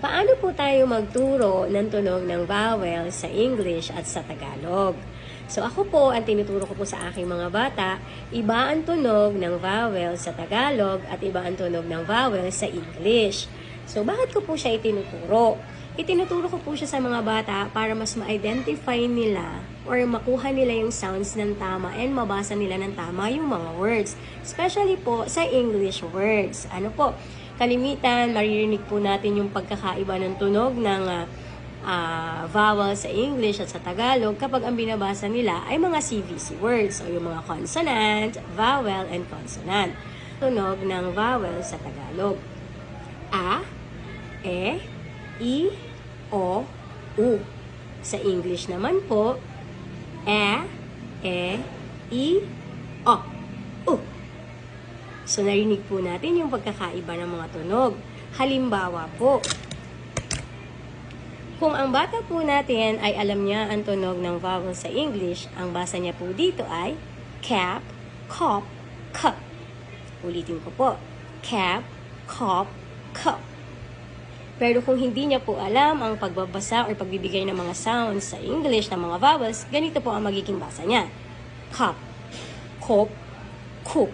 Paano po tayo magturo ng tunog ng vowel sa English at sa Tagalog? So ako po, ang tinuturo ko po sa aking mga bata, iba ang tunog ng vowel sa Tagalog at iba ang tunog ng vowel sa English. So bakit ko po siya itinuturo? Itinuturo ko po siya sa mga bata para mas ma-identify nila or makuha nila yung sounds ng tama and mabasa nila ng tama yung mga words. Especially po sa English words. Ano po? Kalimitan, maririnig po natin yung pagkakaiba ng tunog ng ah, ah, vowel sa English at sa Tagalog kapag ang binabasa nila ay mga CVC words o yung mga consonant, vowel, and consonant. Tunog ng vowel sa Tagalog. A, E, I, O, U. Sa English naman po, E, E, I, O, U. So, narinig po natin yung pagkakaiba ng mga tunog. Halimbawa po, kung ang bata po natin ay alam niya ang tunog ng vowel sa English, ang basa niya po dito ay cap, cop, cup. Ulitin ko po. Cap, cop, cup. Pero kung hindi niya po alam ang pagbabasa or pagbibigay ng mga sounds sa English ng mga vowels, ganito po ang magiging basa niya. Cup, cop, cook.